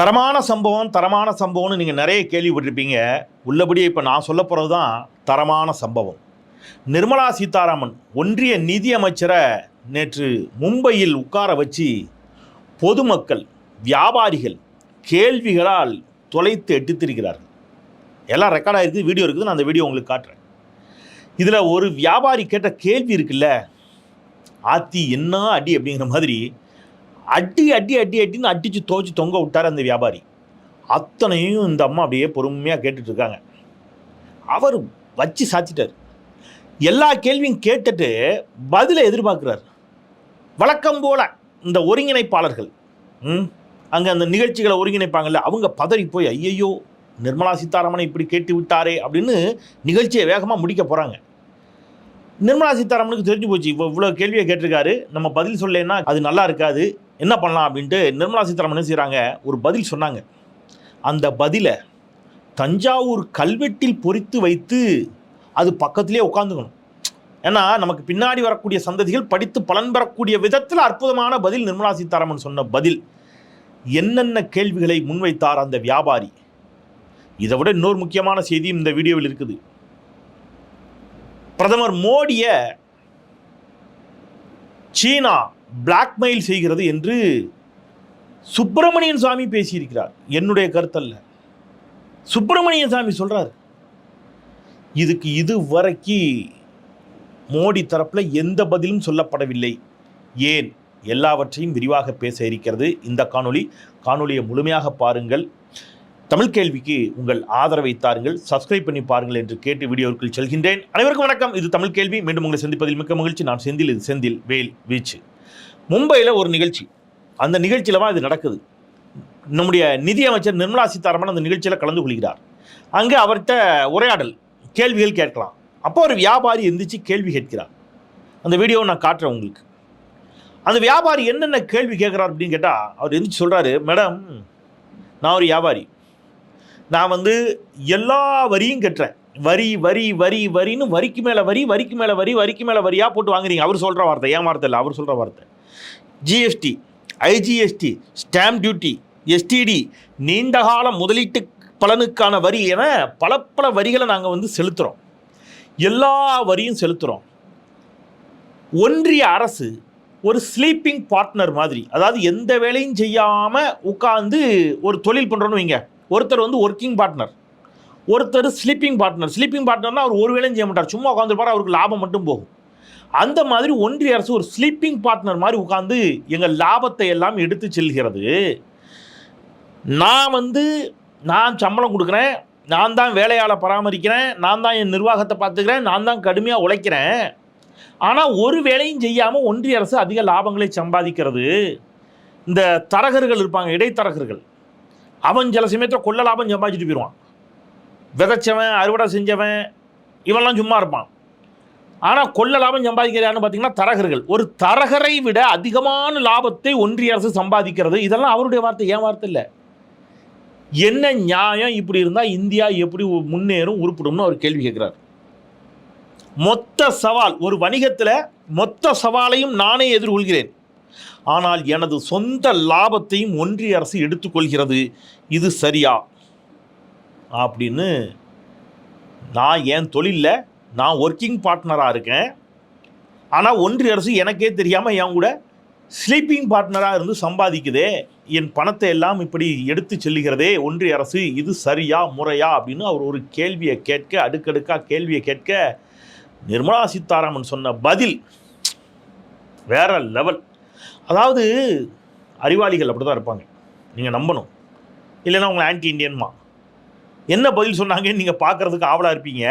தரமான சம்பவம் தரமான சம்பவம்னு நீங்கள் நிறைய கேள்விப்பட்டிருப்பீங்க. உள்ளபடியே இப்போ நான் சொல்ல போகிறது தான் தரமான சம்பவம். நிர்மலா சீதாராமன் ஒன்றிய நிதியமைச்சரை நேற்று மும்பையில் உட்கார வச்சு பொதுமக்கள் வியாபாரிகள் கேள்விகளால் தொலைத்து எட்டித்திருக்கிறார்கள். எல்லாம் ரெக்கார்ட் ஆகிருக்கு வீடியோ இருக்குது நான் அந்த வீடியோ உங்களுக்கு காட்டுறேன். இதில் ஒரு வியாபாரி கேட்ட கேள்வி இருக்குல்ல ஆத்தி என்ன அடி அப்படிங்கிற மாதிரி அடி அடி அடி அடின்னு அடித்து தோச்சு தொங்க விட்டார் அந்த வியாபாரி. அத்தனையும் இந்த அம்மா அப்படியே பொறுமையாக கேட்டுட்ருக்காங்க. அவர் வச்சு சாத்திட்டார். எல்லா கேள்வியும் கேட்டுட்டு பதிலை எதிர்பார்க்குறாரு. வழக்கம் போல இந்த ஒருங்கிணைப்பாளர்கள் ம் அங்கே அந்த நிகழ்ச்சிகளை ஒருங்கிணைப்பாங்கல்ல அவங்க பதறி போய் ஐயையோ நிர்மலா சீதாராமனை இப்படி கேட்டு விட்டாரே அப்படின்னு நிகழ்ச்சியை வேகமாக முடிக்க போகிறாங்க நிர்மலா சீதாராமனுக்கு தெரிஞ்சு போச்சு இப்போ இவ்வளோ கேள்வியை கேட்டிருக்காரு. நம்ம பதில் சொல்லலைன்னா அது நல்லா இருக்காது. என்ன பண்ணலாம் அப்படின்ட்டு நிர்மலா சீதாராமன் என்ன செய்கிறாங்க ஒரு பதில் சொன்னாங்க. அந்த பதிலை தஞ்சாவூர் கல்வெட்டில் பொறித்து வைத்து அது பக்கத்திலே உட்காந்துக்கணும் ஏன்னா நமக்கு பின்னாடி வரக்கூடிய சந்ததிகள் படித்து பலன் பெறக்கூடிய விதத்தில் அற்புதமான பதில் நிர்மலா சீதாராமன் சொன்ன பதில். என்னென்ன கேள்விகளை முன்வைத்தார் அந்த வியாபாரி? இதை விட இன்னொரு முக்கியமான செய்தியும் இந்த வீடியோவில் இருக்குது. பிரதமர் மோடியை சீனா பிளாக்மெயில் செய்கிறது என்று சுப்பிரமணியன் சாமி பேசியிருக்கிறார். என்னுடைய கருத்தல்ல. சுப்பிரமணியன் சாமி சொல்றார் இதுக்கு இதுவரைக்கு மோடி தரப்பில் எந்த பதிலும் சொல்லப்படவில்லை. ஏன்? எல்லாவற்றையும் விரிவாக பேச இருக்கிறது இந்த காணொளி. காணொளியை முழுமையாக பாருங்கள். தமிழ் கேள்விக்கு உங்கள் ஆதரவை தாருங்கள். சப்ஸ்கிரைப் பண்ணி பாருங்கள் என்று கேட்டு வீடியோவுக்குள் செல்கின்றேன். அனைவருக்கும் வணக்கம். இது தமிழ் கேள்வி. மீண்டும் உங்களை சந்திப்பதில் மிக்க மகிழ்ச்சி. நான் செந்தில் இது செந்தில் வேல் வீச்சு. மும்பையில் ஒரு நிகழ்ச்சி. அந்த நிகழ்ச்சியில் தான் இது நடக்குது. நம்முடைய நிதியமைச்சர் நிர்மலா சீதாராமன் அந்த நிகழ்ச்சியில் கலந்து கொள்கிறார். அங்கே அவர்கிட்ட உரையாடல் கேள்விகள் கேட்கலாம். அப்போ ஒரு வியாபாரி எந்திரிச்சு கேள்வி கேட்கிறார். அந்த வீடியோவை நான் காட்டுறேன் உங்களுக்கு. அந்த வியாபாரி என்னென்ன கேள்வி கேட்குறார் அப்படின்னு கேட்டால் அவர் எந்திரிச்சு சொல்கிறாரு மேடம் நான் ஒரு வியாபாரி. நான் வந்து எல்லா வரியும் கட்டுறேன் வரி வரி வரி வரின்னு வரிக்கு மேலே வரி வரிக்கு மேலே வரி வரிக்கு மேலே வரியாக போட்டு வாங்குறீங்க. அவர் சொல்கிற வார்த்தை ஏன் வார்த்தை இல்லை அவர் சொல்கிற வார்த்தை. GST IGST stamp duty STD நீண்டகால முதலீட்டு பலனுக்கான வரி என பல பல வரிகளை நாங்கள் வந்து செலுத்துகிறோம் எல்லா வரியும் செலுத்துகிறோம் ஒன்றிய அரசு ஒரு ஸ்லீப்பிங் பார்ட்னர் மாதிரி அதாவது எந்த வேலையும் செய்யாமல் உட்காந்து ஒரு தொழில் பண்ணுறோன்னு வைங்க. ஒருத்தர் வந்து ஒர்க்கிங் பார்ட்னர் ஒருத்தர் ஸ்லீப்பிங் பார்ட்னர் ஸ்லீப்பிங் பார்ட்னர்னா அவர் ஒரு வேலையும் செய்ய மாட்டார். சும்மா உட்காந்துருப்பார் அவருக்கு லாபம் மட்டும் போகும். அந்த மாதிரி ஒன்றிய அரசு ஒரு ஸ்லீப்பிங் பார்ட்னர் மாதிரி உட்காந்து எங்கள் லாபத்தை எல்லாம் எடுத்து செல்கிறது. நான் வந்து நான் சம்பளம் கொடுக்குறேன் நான் தான் வேலையாளை பராமரிக்கிறேன் நான் தான் என் நிர்வாகத்தை பார்த்துக்கிறேன் நான் தான் கடுமையாக உழைக்கிறேன். ஆனால் ஒரு வேலையும் செய்யாமல் ஒன்றிய அரசு அதிக லாபங்களை சம்பாதிக்கிறது. இந்த தரகர்கள் இருப்பாங்க இடைத்தரகர்கள். அவன் சில சமயத்தில் கொள்ள லாபம் சம்பாதிச்சுட்டு போயிடுவான் விதைச்சவன் அறுவடை செஞ்சவன் இவெல்லாம் சும்மா இருப்பான். ஆனால் கொள்ள லாபம் சம்பாதிக்கிறான்னு பார்த்தீங்கன்னா தரகர்கள். ஒரு தரகரை விட அதிகமான லாபத்தை ஒன்றிய அரசு சம்பாதிக்கிறது. இதெல்லாம் அவருடைய வார்த்தை ஏன் வார்த்தை இல்லை. என்ன நியாயம் இப்படி இருந்தால் இந்தியா எப்படி முன்னேறும் உருப்பிடும்னு அவர் கேள்வி கேட்குறார். மொத்த சவால் ஒரு வணிகத்தில் மொத்த சவாலையும் நானே எதிர்கொள்கிறேன். ஆனால் எனது சொந்த லாபத்தையும் ஒன்றிய அரசு எடுத்துக்கொள்கிறது. இது சரியா? அப்படின்னு நான் என் தொழிலில் நான் ஒர்க்கிங் பார்ட்னராக இருக்கேன். ஆனால் ஒன்றிய அரசு எனக்கே தெரியாமல் என் கூட ஸ்லீப்பிங் பார்ட்னராக இருந்து சம்பாதிக்குதே. என் பணத்தை எல்லாம் இப்படி எடுத்து செல்லுகிறதே. ஒன்றிய அரசு இது சரியா முறையா அப்படின்னு அவர் ஒரு கேள்வியை கேட்க அடுக்கடுக்காக கேள்வியை கேட்க நிர்மலா சீதாராமன் சொன்ன பதில் வேற லெவல் அதாவது அறிவாளிகள் அப்படி தான் இருப்பாங்க. நீங்கள் நம்பணும். இல்லைன்னா உங்களை ஆன்டி இண்டியன்மா என்ன பதில் சொன்னாங்கன்னு நீங்கள் பார்க்குறதுக்கு ஆவலாக இருப்பீங்க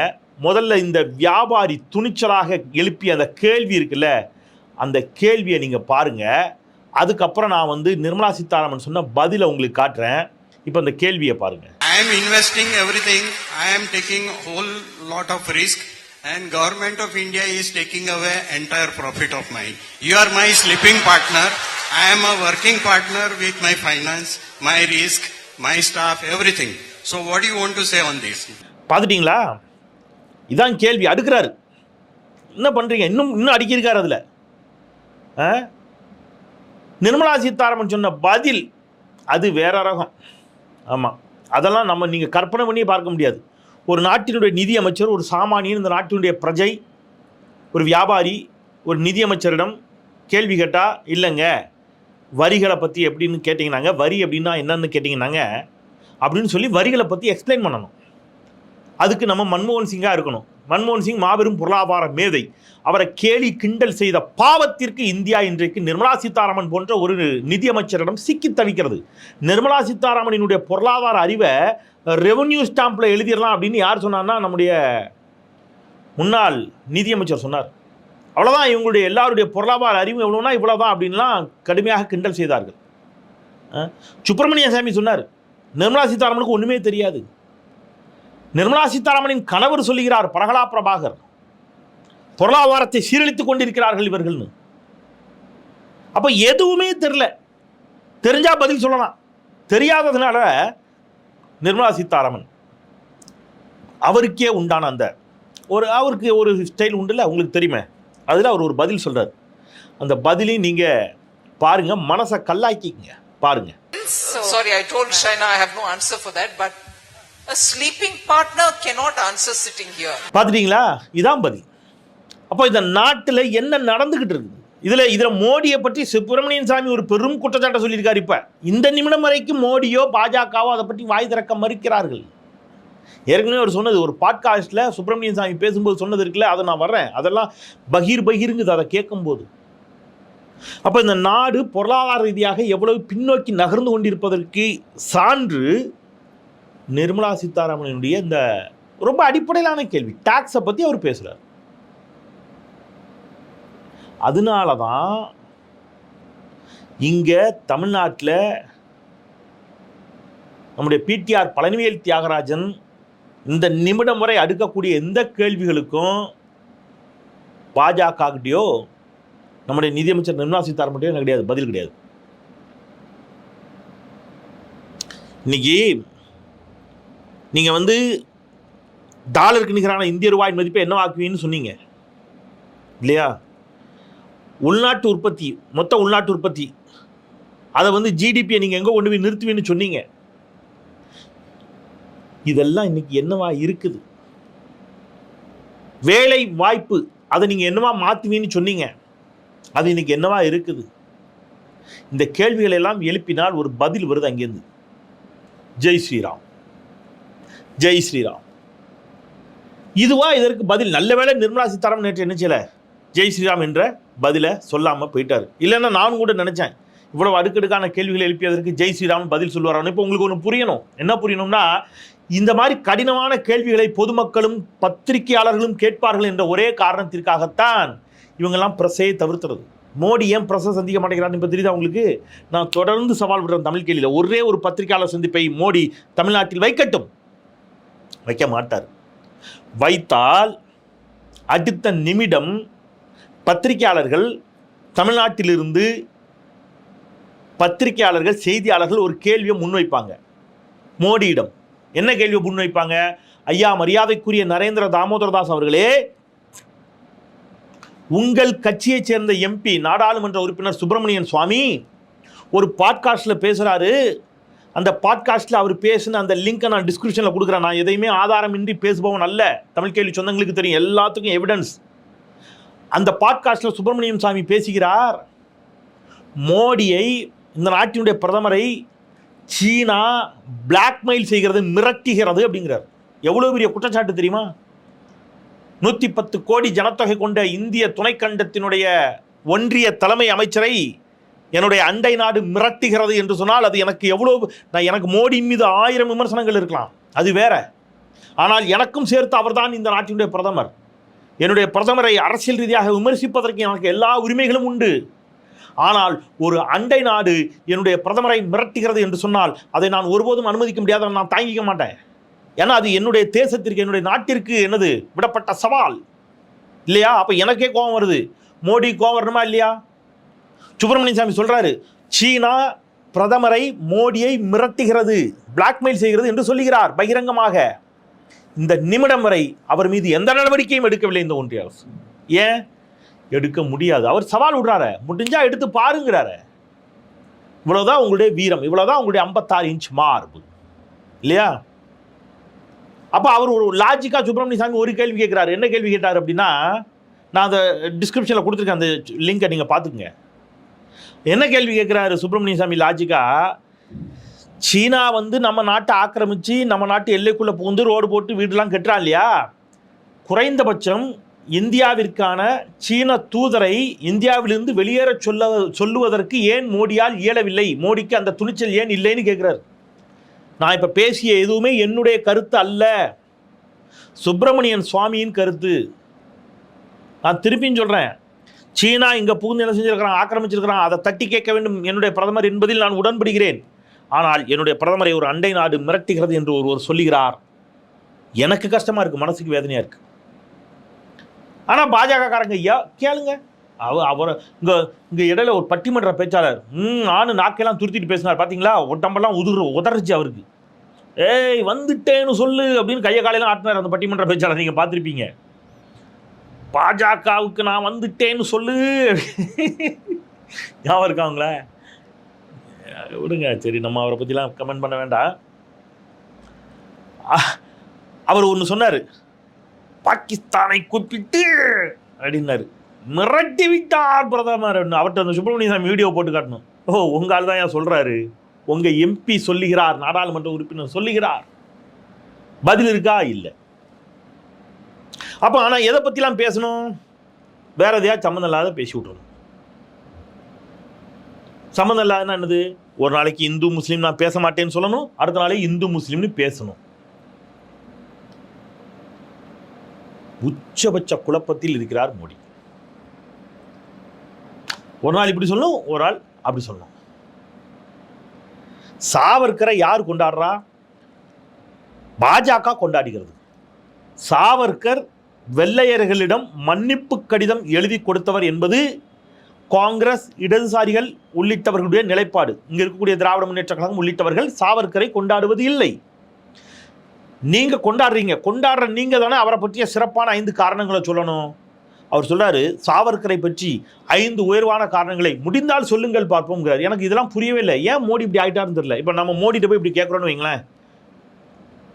முதல்ல இந்த வியாபாரி துணிச்சலாக எழுப்பிய அந்த கேள்வி இருக்குல்ல அந்த கேள்வியை நீங்கள் பாருங்கள் அதுக்கப்புறம் நான் வந்து நிர்மலா சீதாராமன் சொன்ன பதிலை உங்களுக்கு காட்டுறேன் இப்போ அந்த கேள்வியை பாருங்கள் ஐ ஆம் investing everything I am taking whole lot of risk and government of India is taking away entire profit of mind you are my sleeping partner I am a working partner with my finance my risk my staff everything so what you want to say on this பார்த்துட்டீங்களா? இதான் கேள்வி. அடுக்கிறாரு. என்ன பண்ணுறீங்க இன்னும் இன்னும் அடிக்கிருக்கார் அதில். நிர்மலா சீதாராமன் சொன்ன பதில் அது வேற ரகம். ஆமாம் அதெல்லாம் நம்ம நீங்கள் கற்பனை பண்ணி பார்க்க முடியாது. ஒரு நாட்டினுடைய நிதியமைச்சர் ஒரு சாமானியன் இந்த நாட்டினுடைய பிரஜை ஒரு வியாபாரி ஒரு நிதியமைச்சரிடம் கேள்வி கேட்டால் இல்லைங்க வரிகளை பற்றி எப்படின்னு கேட்டிங்கனாங்க வரி அப்படின்னா என்னன்னு கேட்டிங்கனாங்க அப்படின்னு சொல்லி வரிகளை பற்றி எக்ஸ்பிளைன் பண்ணணும். அதுக்கு நம்ம மன்மோகன் சிங்காக இருக்கணும். மன்மோகன் சிங் மாபெரும் பொருளாதார மேதை. அவரை கேலி கிண்டல் செய்த பாவத்திற்கு இந்தியா இன்றைக்கு நிர்மலா சீதாராமன் போன்ற ஒரு நிதியமைச்சரிடம் சிக்கி தவிக்கிறது. நிர்மலா சீதாராமனினுடைய பொருளாதார அறிவை ரெவன்யூ ஸ்டாம்பில் எழுதிடலாம் அப்படின்னு யார் சொன்னார்னா நம்முடைய முன்னாள் நிதியமைச்சர் சொன்னார். அவ்வளோதான் இவங்களுடைய எல்லாருடைய பொருளாதார அறிவு எவ்வளோனா இவ்வளோதான் அப்படின்லாம் கடுமையாக கிண்டல் செய்தார்கள். அஹ், சுப்பிரமணிய சாமி சொன்னார் நிர்மலா சீதாராமனுக்கு ஒன்றுமே தெரியாது. நிர்மலா சீதாராமனின் கணவர் சொல்லுகிறார் பிரகலா பிரபாகர் பொருளாதாரத்தை சீரழித்துக் கொண்டிருக்கிறார்கள் இவர்கள்னு. அப்போ எதுவுமே தெரில தெரிஞ்சால் பதில் சொல்லலாம். தெரியாததுனால நிர்மலா சீதாராமன் அவருக்கே உண்டான அந்த ஒரு அவருக்கு ஒரு ஸ்டைல் உண்டுல்ல உங்களுக்கு தெரியுமே. அதில் அவர் ஒரு பதில் சொல்கிறார் அந்த பதிலையும் நீங்கள் பாருங்கள் மனசை கல்லாக்கிக்கங்க பாருங்க Sorry, I told Shaina I have no answer for that, but a sleeping partner cannot answer sitting here. பார்த்துட்டீங்களா? இதான் பதில். அப்போ இந்த நாட்டில் என்ன நடந்துக்கிட்டு இருக்குது? இதில் இதில் மோடியை பற்றி சுப்பிரமணியன் சாமி ஒரு பெரும் குற்றச்சாட்டை சொல்லியிருக்காரு இப்போ. இந்த நிமிடம் வரைக்கும் மோடியோ பாஜகவோ அதை பற்றி வாய் திறக்க மறுக்கிறார்கள். ஏற்கனவே அவர் சொன்னது ஒரு பாட்காஸ்ட்டில் சுப்பிரமணியன் சாமி பேசும்போது சொன்னது இருக்குல்ல அதை நான் வர்றேன். அதெல்லாம் பகீர் பகீருங்குது அதை கேட்கும்போது. அப்போ இந்த நாடு பொருளாதார ரீதியாக எவ்வளவு பின்னோக்கி நகர்ந்து கொண்டிருப்பதற்கு சான்று நிர்மலா சீதாராமனுடைய இந்த ரொம்ப அடிப்படையிலான கேள்வி. டாக்ஸை பற்றி அவர் பேசுகிறார் அதனால தான் இங்கே தமிழ்நாட்டில் நம்முடைய பிடிஆர் பழனிவேல் தியாகராஜன் இந்த நிமிடம் வரை அடுக்கக்கூடிய எந்த கேள்விகளுக்கும் பாஜகக்கிட்டயோ நம்முடைய நிதியமைச்சர் நிர்மலா சீதாராமன் எனக்கு கிடையாது பதில் கிடையாது. இன்னைக்கு நீங்கள் வந்து டாலருக்கு நிகரான இந்திய ரூபாய் மதிப்பை என்னவாக்குவீன்னு சொன்னீங்க. இல்லையா? உள்நாட்டு உற்பத்தி மொத்த உள்நாட்டு உற்பத்தி. அதை வந்து ஜிடிபியை நீங்கள் எங்கே கொண்டு போய் நிறுத்துவீன்னு சொன்னீங்க. இதெல்லாம் இன்னைக்கு என்னவா இருக்குது? வேலை வாய்ப்பு அதை நீங்கள் என்னவா மாற்றுவீன்னு சொன்னீங்க. அது இன்னைக்கு என்னவா இருக்குது? இந்த கேள்விகளை எல்லாம் எழுப்பினால் ஒரு பதில் வருது அங்கேருந்து. ஜெய் ஸ்ரீராம். ஜெய் ஸ்ரீராம். இதுவா இதற்கு பதில்? நல்ல வேளை நிர்மலா சீதாராமன் நேற்று என்ன செய்யல? ஜெய் ஸ்ரீராம் என்ற பதிலை சொல்லாமல் போயிட்டார். இல்லைன்னா நானும் கூட நினச்சேன். இவ்வளவு அடுக்கடுக்கான கேள்விகளை எழுப்பியதற்கு ஜெய் ஸ்ரீராம் பதில் சொல்லுவாரான்னு. இப்போ உங்களுக்கு ஒன்று புரியணும். என்ன புரியணும்னா இந்த மாதிரி கடினமான கேள்விகளை பொதுமக்களும் பத்திரிகையாளர்களும் கேட்பார்கள் என்ற ஒரே காரணத்திற்காகத்தான் இவங்கெல்லாம் ப்ரெஸ்ஸையே தவிர்த்துறது. மோடி ஏன் ப்ரெஸ்ஸை சந்திக்க மாட்டேங்கிறான்னு இப்போ தெரியுது அவங்களுக்கு நான் தொடர்ந்து சவால் விடுறேன் தமிழ் கேள்வியில். ஒரே ஒரு பத்திரிகையாளர் சந்திப்பை மோடி தமிழ்நாட்டில் வைக்கட்டும். வைக்க மாட்டார். வைத்தால் அடுத்த நிமிடம் பத்திரிகையாளர்கள் தமிழ்நாட்டிலிருந்து பத்திரிகையாளர்கள் செய்தியாளர்கள் ஒரு கேள்வியை முன்வைப்பாங்க. மோடியிடம். என்ன கேள்வியை முன்வைப்பாங்க? ஐயா மரியாதைக்குரிய நரேந்திர தாமோதரதாஸ் அவர்களே உங்கள் கட்சியைச் சேர்ந்த எம்பி நாடாளுமன்ற உறுப்பினர் சுப்பிரமணியன் சுவாமி ஒரு பாட்காஸ்ட்டில் பேசுகிறாரு அந்த பாட்காஸ்ட்டில் அவர் பேசின அந்த லிங்கை நான் டிஸ்கிரிப்ஷனில் கொடுக்குறேன். நான் எதையுமே ஆதாரமின்றி பேசுபவன் அல்ல. தமிழ் கேள்வி சொந்தங்களுக்கு தெரியும். எல்லாத்துக்கும் எவிடன்ஸ் அந்த பாட்காஸ்ட்டில் சுப்பிரமணியம் சாமி பேசுகிறார். மோடியை இந்த நாட்டினுடைய பிரதமரை சீனா பிளாக்மெயில் செய்கிறது மிரட்டுகிறது அப்படிங்கிறார். எவ்வளோ பெரிய குற்றச்சாட்டு தெரியுமா? நூற்றி பத்து கோடி ஜனத்தொகை கொண்ட இந்திய துணைக்கண்டத்தினுடைய ஒன்றிய தலைமை அமைச்சரை என்னுடைய அண்டை நாடு மிரட்டுகிறது என்று சொன்னால் அது எனக்கு எவ்வளோ நான் எனக்கு மோடியின் மீது ஆயிரம் விமர்சனங்கள் இருக்கலாம். அது வேற. ஆனால் எனக்கும் சேர்த்து அவர்தான் இந்த நாட்டினுடைய பிரதமர். என்னுடைய பிரதமரை அரசியல் ரீதியாக விமர்சிப்பதற்கு எனக்கு எல்லா உரிமைகளும் உண்டு. ஆனால் ஒரு அண்டை நாடு என்னுடைய பிரதமரை மிரட்டுகிறது என்று சொன்னால் அதை நான் ஒருபோதும் அனுமதிக்க முடியாத நான் தாங்கிக்க மாட்டேன். ஏன்னா அது என்னுடைய தேசத்திற்கு என்னுடைய நாட்டிற்கு என்னது? விடப்பட்ட சவால். இல்லையா? அப்போ எனக்கே கோபம் வருது. மோடி கோபம் வரணுமா இல்லையா? சுப்பிரமணியன் சாமி சொல்கிறாரு சீனா பிரதமரை மோடியை மிரட்டுகிறது பிளாக்மெயில் செய்கிறது என்று சொல்லுகிறார் பகிரங்கமாக. இந்த நிமிடம் வரை அவர் மீது எந்த நடவடிக்கையும் எடுக்கவில்லை இந்த ஒன்றிய அரசு. ஏன்? எடுக்க முடியாது. அவர் சவால் விடுறாரு. முடிஞ்சா எடுத்து பாருங்கிறாரு. இவ்வளோதான் உங்களுடைய வீரம். இவ்வளோதான் உங்களுடைய ஐம்பத்தாறு இன்ச் மார்பு. இல்லையா? அப்போ அவர் ஒரு லாஜிக்காக சுப்பிரமணிய சாமி ஒரு கேள்வி கேட்குறாரு என்ன கேள்வி கேட்டார் அப்படின்னா நான் அந்த டிஸ்கிரிப்ஷனில் கொடுத்துருக்கேன் அந்த லிங்கை நீங்கள் பார்த்துக்குங்க. என்ன கேள்வி கேட்குறாரு சுப்பிரமணிய சாமி லாஜிக்கா சீனா வந்து நம்ம நாட்டை ஆக்கிரமித்து நம்ம நாட்டு எல்லைக்குள்ளே புகுந்து ரோடு போட்டு வீடுலாம் கட்டுறான் இல்லையா? குறைந்தபட்சம் இந்தியாவிற்கான சீன தூதரை இந்தியாவிலிருந்து வெளியேற சொல்ல சொல்லுவதற்கு ஏன் மோடியால் இயலவில்லை? மோடிக்கு அந்த துணிச்சல் ஏன் இல்லைன்னு கேட்குறாரு நான் இப்போ பேசிய எதுவுமே என்னுடைய கருத்து அல்ல. சுப்பிரமணியன் சுவாமியின் கருத்து. நான் திருப்பியும் சொல்கிறேன் சீனா இங்கே புகுந்து என்ன செஞ்சுருக்கிறான் ஆக்கிரமிச்சிருக்கிறான் அதை தட்டி கேட்க வேண்டும் என்னுடைய பிரதமர் என்பதில் நான் உடன்படுகிறேன். ஆனால் என்னுடைய பிரதமரை ஒரு அண்டை நாடு மிரட்டுகிறது என்று ஒருவர் சொல்லுகிறார். எனக்கு கஷ்டமாக இருக்குது மனசுக்கு வேதனையாக இருக்குது ஆனால் பாஜகக்காரங்க ஐயா கேளுங்க. அவ அவர் இங்கே இங்கே இடையில ஒரு பட்டிமன்ற பேச்சாளர். ம் ஆணு நாக்கெல்லாம் துருத்திட்டு பேசினார். பார்த்தீங்களா ஒட்டம்பெல்லாம் உதுறு உதறிச்சு அவருக்கு. ஏய் வந்துட்டேன்னு சொல்லு அப்படின்னு கையை காலையெல்லாம் ஆட்டினார் அந்த பட்டிமன்ற பேச்சாளர். நீங்கள் பார்த்துருப்பீங்க பாஜகவுக்கு நான் வந்துட்டேன்னு சொல்லு. ஞாபகம் இருக்காங்களே விடுங்க சரி நம்ம அவரை பற்றிலாம் கமெண்ட் பண்ண வேண்டாம். அவர் ஒன்று சொன்னார். பாகிஸ்தானை கூப்பிட்டு அப்படின்னாரு. மிரட்டி விட்டார் பிரதமர் அவர்கிட்ட அந்த சுப்பிரமணிய சாமி வீடியோ போட்டு காட்டணும். ஓ உங்க ஆள் தான் ஏன் சொல்றாரு? உங்க எம்பி சொல்லுகிறார் நாடாளுமன்ற உறுப்பினர் சொல்லுகிறார். பதில் இருக்கா? இல்லை. அப்போ ஆனால் எதை பற்றிலாம் பேசணும்? வேற எதையாவது சம்மந்தம் இல்லாத பேசி விட்றணும் சம்மந்தம் இல்லாதன்னா என்னது? ஒரு நாளைக்கு இந்து முஸ்லீம் நான் பேச மாட்டேன்னு சொல்லணும் அடுத்த நாளைக்கு இந்து முஸ்லீம்னு பேசணும். உச்சபட்ச குழப்பத்தில் இருக்கிறார் மோடி. ஒரு நாள் இப்படி சொல்லணும் ஒரு ஆள் அப்படி சொல்லணும். சாவர்கரை யார் கொண்டாடுறா? பாஜக கொண்டாடுகிறது. சாவர்கர் வெள்ளையர்களிடம் மன்னிப்பு கடிதம் எழுதி கொடுத்தவர் என்பது காங்கிரஸ் இடதுசாரிகள் உள்ளிட்டவர்களுடைய நிலைப்பாடு. இங்கே இருக்கக்கூடிய திராவிட முன்னேற்ற கழகம் உள்ளிட்டவர்கள் சாவர்கரை கொண்டாடுவது இல்லை. நீங்கள் கொண்டாடுறீங்க. கொண்டாடுற நீங்கள் தானே அவரை பற்றிய சிறப்பான ஐந்து காரணங்களை சொல்லணும். அவர் சொல்றாரு சாவர்கரை பற்றி ஐந்து உயர்வான காரணங்களை முடிந்தால் சொல்லுங்கள் பார்ப்போங்கிறார் எனக்கு இதெல்லாம் புரியவே இல்லை. ஏன் மோடி இப்படி ஆகிட்டாருன்னு தெரியல. இப்போ நம்ம மோடிட்ட போய் இப்படி கேட்குறோன்னு வைங்களேன்.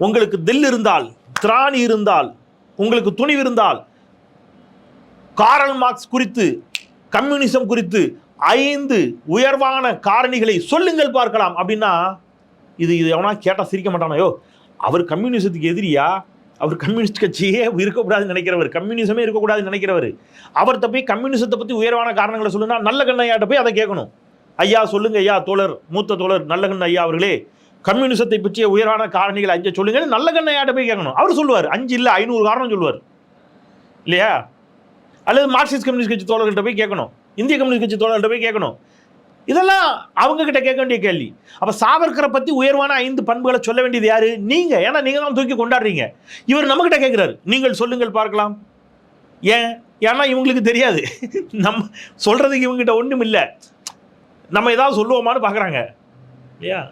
உங்களுக்கு தில் இருந்தால் திராணி இருந்தால் உங்களுக்கு துணிவு இருந்தால் காரல் மார்க்ஸ் குறித்து கம்யூனிசம் குறித்து ஐந்து உயர்வான காரணிகளை சொல்லுங்கள் பார்க்கலாம். அப்படின்னா இது இது எவனா கேட்டால் சிரிக்க மாட்டானோ? அவர் கம்யூனிசத்துக்கு எதிரியா? அவர் கம்யூனிஸ்ட் கட்சியே இருக்கக்கூடாதுன்னு நினைக்கிறவர் கம்யூனிசமே இருக்கக்கூடாதுன்னு நினைக்கிறவர். அவர்கிட்ட போய் கம்யூனிசத்தை பற்றி உயர்வான காரணங்களை சொல்லுனா நல்ல கண்ணையாட்ட போய் அதை கேட்கணும். ஐயா சொல்லுங்க ஐயா தோழர் மூத்த தோழர் நல்ல கண்ண ஐயா அவர்களே. கம்யூனிசத்தை பற்றிய உயர்வான காரணிகளை அஞ்சு சொல்லுங்க நல்ல கண்ணையாட்ட போய் கேட்கணும். அவர் சொல்லுவார் அஞ்சு இல்லை ஐநூறு காரணம் சொல்லுவார். இல்லையா? அல்லது மார்க்சிஸ்ட் கம்யூனிஸ்ட் கட்சி தோழர்கள்ட்ட போய் கேட்கணும். இந்திய கம்யூனிஸ்ட் கட்சி தோழர்கள்ட்ட போய் கேட்கணும். இதெல்லாம் அவங்க கிட்ட கேட்க வேண்டிய கேள்வி. அப்போ சாவர்கரை பற்றி உயர்வான ஐந்து பண்புகளை சொல்ல வேண்டியது யாரு? நீங்க. ஏன்னா நீங்க தான் தூக்கி கொண்டாடுறீங்க. இவர் நம்ம கிட்ட நீங்கள் சொல்லுங்கள் பார்க்கலாம். ஏன்? ஏன்னா இவங்களுக்கு தெரியாது. நம்ம சொல்றதுக்கு இவங்ககிட்ட ஒன்றும் இல்லை. நம்ம ஏதாவது சொல்லுவோமான்னு பார்க்குறாங்க இல்லையா?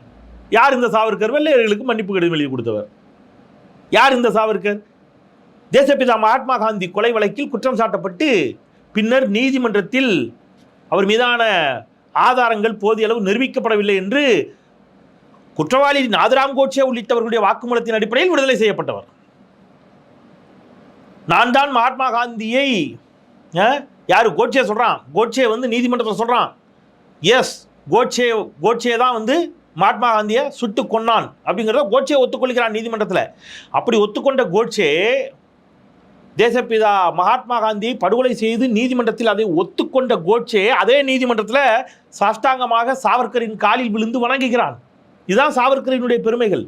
யார் இந்த சாவர்கர் வெள்ளையர்களுக்கு மன்னிப்பு கடிதம் எழுதி கொடுத்தவர். யார் இந்த சாவர்கர் தேசப்பிதா மகாத்மா காந்தி கொலை வழக்கில் குற்றம் சாட்டப்பட்டு பின்னர் நீதிமன்றத்தில் அவர் மீதான ஆதாரங்கள் போதிய அளவு நிரூபிக்கப்படவில்லை என்று குற்றவாளி நாதராம் கோட்சே உள்ளிட்டவர்களுடைய வாக்குமூலத்தின் அடிப்படையில் விடுதலை செய்யப்பட்டவர். நான் தான் மகாத்மா காந்தியை அஹ், யாரு? கோட்சே சொல்றான். கோட்சே வந்து நீதிமன்றத்தில் சொல்றான். எஸ் கோட்சே கோட்சே தான் வந்து மகாத்மா காந்தியை சுட்டு கொன்னான் அப்படிங்கிறத கோட்சே ஒத்துக்கொள்கிறான் நீதிமன்றத்தில். அப்படி ஒத்துக்கொண்ட கோட்சே தேசப்பிதா மகாத்மா காந்தியை படுகொலை செய்து நீதிமன்றத்தில் அதை ஒத்துக்கொண்ட கோட்சே அதே நீதிமன்றத்தில் சாஷ்டாங்கமாக சாவர்கரின் காலில் விழுந்து வணங்குகிறான். இதுதான் சாவர்கரினுடைய பெருமைகள்.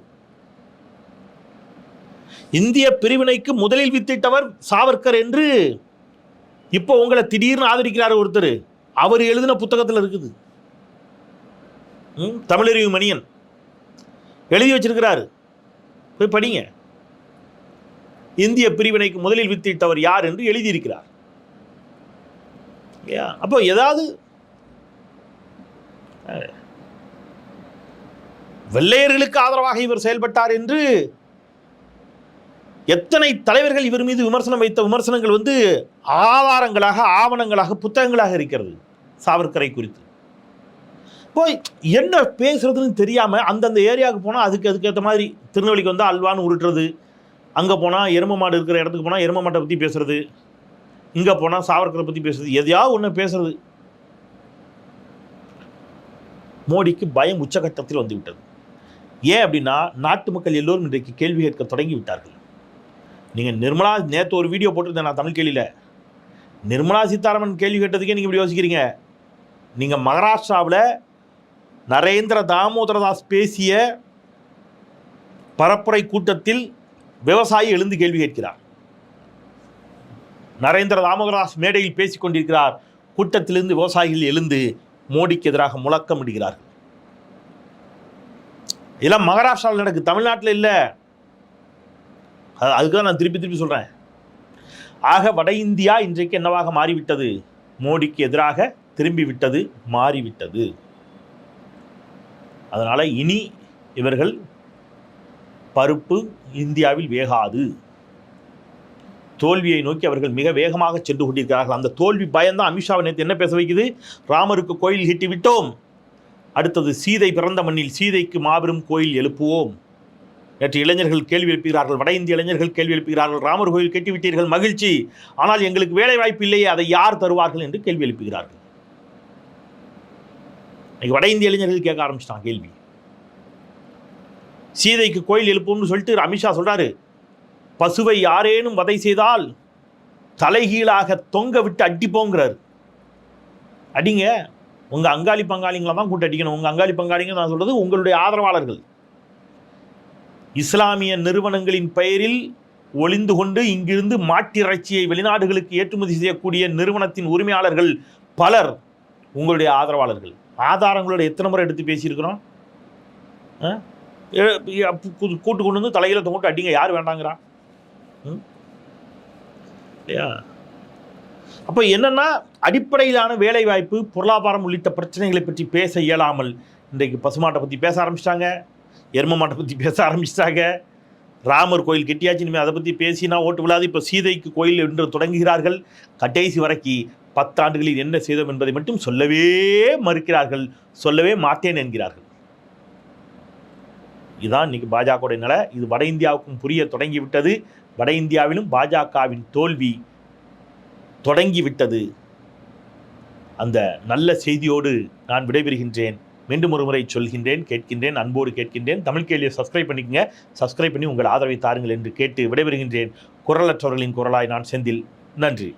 இந்திய பிரிவினைக்கு முதலில் வித்திட்டவர் சாவர்கர் என்று இப்போ உங்களை திடீர்னு ஆதரிக்கிறார் ஒருத்தர். அவர் எழுதின புத்தகத்தில் இருக்குது. தமிழறிவு மணியன். எழுதி வச்சிருக்கிறாரு. போய் படிங்க. இந்திய பிரிவினைக்கு முதலில் வித்திட்டவர் யார் என்று எழுதியிருக்கிறார். அப்போ ஏதாவது வெள்ளையர்களுக்கு ஆதரவாக இவர் செயல்பட்டார் என்று எத்தனை தலைவர்கள் இவர் மீது விமர்சனம் வைத்த விமர்சனங்கள் வந்து ஆதாரங்களாக ஆவணங்களாக புத்தகங்களாக இருக்கிறது சாவர்கரை குறித்து. போய் என்ன பேசுறதுன்னு தெரியாம அந்தந்த ஏரியாவுக்கு போனால் அதுக்கு அதுக்கேற்ற மாதிரி திருநெல்வேலிக்கு வந்தால் அல்வான்னு உருட்டுறது அங்கே போனால் எரும மாடு இருக்கிற இடத்துக்கு போனால் எரும மாட்டை பற்றி பேசுறது. இங்கே போனால் சாவர்கரை பற்றி பேசுறது. எதையாவது ஒன்று பேசுறது. மோடிக்கு பயம் உச்சகட்டத்தில் வந்துவிட்டது ஏன் அப்படின்னா நாட்டு மக்கள் எல்லோரும் இன்றைக்கு கேள்வி கேட்க தொடங்கி விட்டார்கள். நீங்கள் நிர்மலா நேற்று ஒரு வீடியோ போட்டிருந்தேன் நான் தமிழ் கேள்வியில். நிர்மலா சீதாராமன் கேள்வி கேட்டதுக்கே நீங்கள் இப்படி யோசிக்கிறீங்க? நீங்கள் மகாராஷ்டிராவில் நரேந்திர தாமோதரதாஸ் பேசிய பரப்புரை கூட்டத்தில் விவசாயி எழுந்து கேள்வி கேட்கிறார். நரேந்திர தாமோதராஸ் மேடையில் பேசிக் கொண்டிருக்கிறார். கூட்டத்திலிருந்து விவசாயிகள் எழுந்து மோடிக்கு எதிராக முழக்கமிடுகிறார்கள் இதெல்லாம் மகாராஷ்டிராவில் நடக்கு தமிழ்நாட்டில் இல்லை. அது- அதுக்கு தான் நான் திருப்பி திருப்பி சொல்கிறேன் ஆக வட இந்தியா இன்றைக்கு என்னவாக மாறிவிட்டது? மோடிக்கு எதிராக திரும்பி விட்டது மாறிவிட்டது. அதனால் இனி இவர்கள் பருப்பு இந்தியாவில் வேகாது. தோல்வியை நோக்கி அவர்கள் மிக வேகமாக சென்று கொண்டிருக்கிறார்கள். அந்த தோல்வி பயம்தான் அமித்ஷாவை நேற்று என்ன பேச வைக்குது? ராமருக்கு கோயில் கிட்டி விட்டோம். அடுத்தது சீதை பிறந்த மண்ணில் சீதைக்கு மாபெரும் கோயில் எழுப்புவோம். நேற்று இளைஞர்கள் கேள்வி எழுப்புகிறார்கள். வட இந்திய இளைஞர்கள் கேள்வி எழுப்புகிறார்கள். ராமர் கோயில் கட்டிவிட்டீர்கள் மகிழ்ச்சி. ஆனால் எங்களுக்கு வேலை வாய்ப்பு இல்லையே. அதை யார் தருவார்கள் என்று கேள்வி எழுப்புகிறார்கள். இன்னைக்கு வட இந்திய இளைஞர்கள் கேட்க ஆரம்பிச்சிட்டான் கேள்வி. சீதைக்கு கோயில் எழுப்பும்னு சொல்லிட்டு அமித்ஷா சொல்கிறாரு பசுவை யாரேனும் வதை செய்தால் தலைகீழாக தொங்க விட்டு அடிப்போங்கிறார். அடிங்க. உங்கள் அங்காளி பங்காளிங்களை தான் கூட்டு அடிக்கணும். உங்கள் அங்காளி பங்காளிங்க நான் சொல்கிறது உங்களுடைய ஆதரவாளர்கள். இஸ்லாமிய நிறுவனங்களின் பெயரில் ஒளிந்து கொண்டு இங்கிருந்து மாட்டிறைச்சியை வெளிநாடுகளுக்கு ஏற்றுமதி செய்யக்கூடிய நிறுவனத்தின் உரிமையாளர்கள் பலர் உங்களுடைய ஆதரவாளர்கள். ஆதாரங்களோட எத்தனை முறை எடுத்து பேசியிருக்கிறோம்? ஆ? கூட்டு கொண்டு வந்து தலையில தொங்கிட்டு அடிங்க. யார் வேண்டாங்கிறான்? இல்லையா? அப்போ என்னன்னா அடிப்படையிலான வேலைவாய்ப்பு பொருளாதாரம் உள்ளிட்ட பிரச்சனைகளை பற்றி பேச இயலாமல் இன்றைக்கு பசுமாட்டை பற்றி பேச ஆரம்பிச்சிட்டாங்க. எரும மாட்டை பற்றி பேச ஆரம்பிச்சிட்டாங்க. ராமர் கோயில் கெட்டியாச்சு இனிமேல் அதை பற்றி பேசினா ஓட்டு விழாது. இப்போ சீதைக்கு கோயில் என்று தொடங்குகிறார்கள். கடைசி வரைக்கு பத்தாண்டுகளில் என்ன செய்தோம் என்பதை மட்டும் சொல்லவே மறுக்கிறார்கள். சொல்லவே மாட்டேன் என்கிறார்கள். இதுதான் இன்னைக்கு பாஜகவுடைய நிலை. இது வட இந்தியாவுக்கும் புரிய தொடங்கிவிட்டது. வட இந்தியாவிலும் பாஜகவின் தோல்வி தொடங்கிவிட்டது. அந்த நல்ல செய்தியோடு நான் விடைபெறுகின்றேன். மீண்டும் ஒரு முறை சொல்கின்றேன் கேட்கின்றேன் அன்போடு கேட்கின்றேன். தமிழ் கேள்வியை சப்ஸ்கிரைப் பண்ணிக்கங்க. சப்ஸ்கிரைப் பண்ணி உங்கள் ஆதரவை தாருங்கள் என்று கேட்டு விடைபெறுகின்றேன். குரலற்றவர்களின் குரலாய் நான் செந்தில். நன்றி.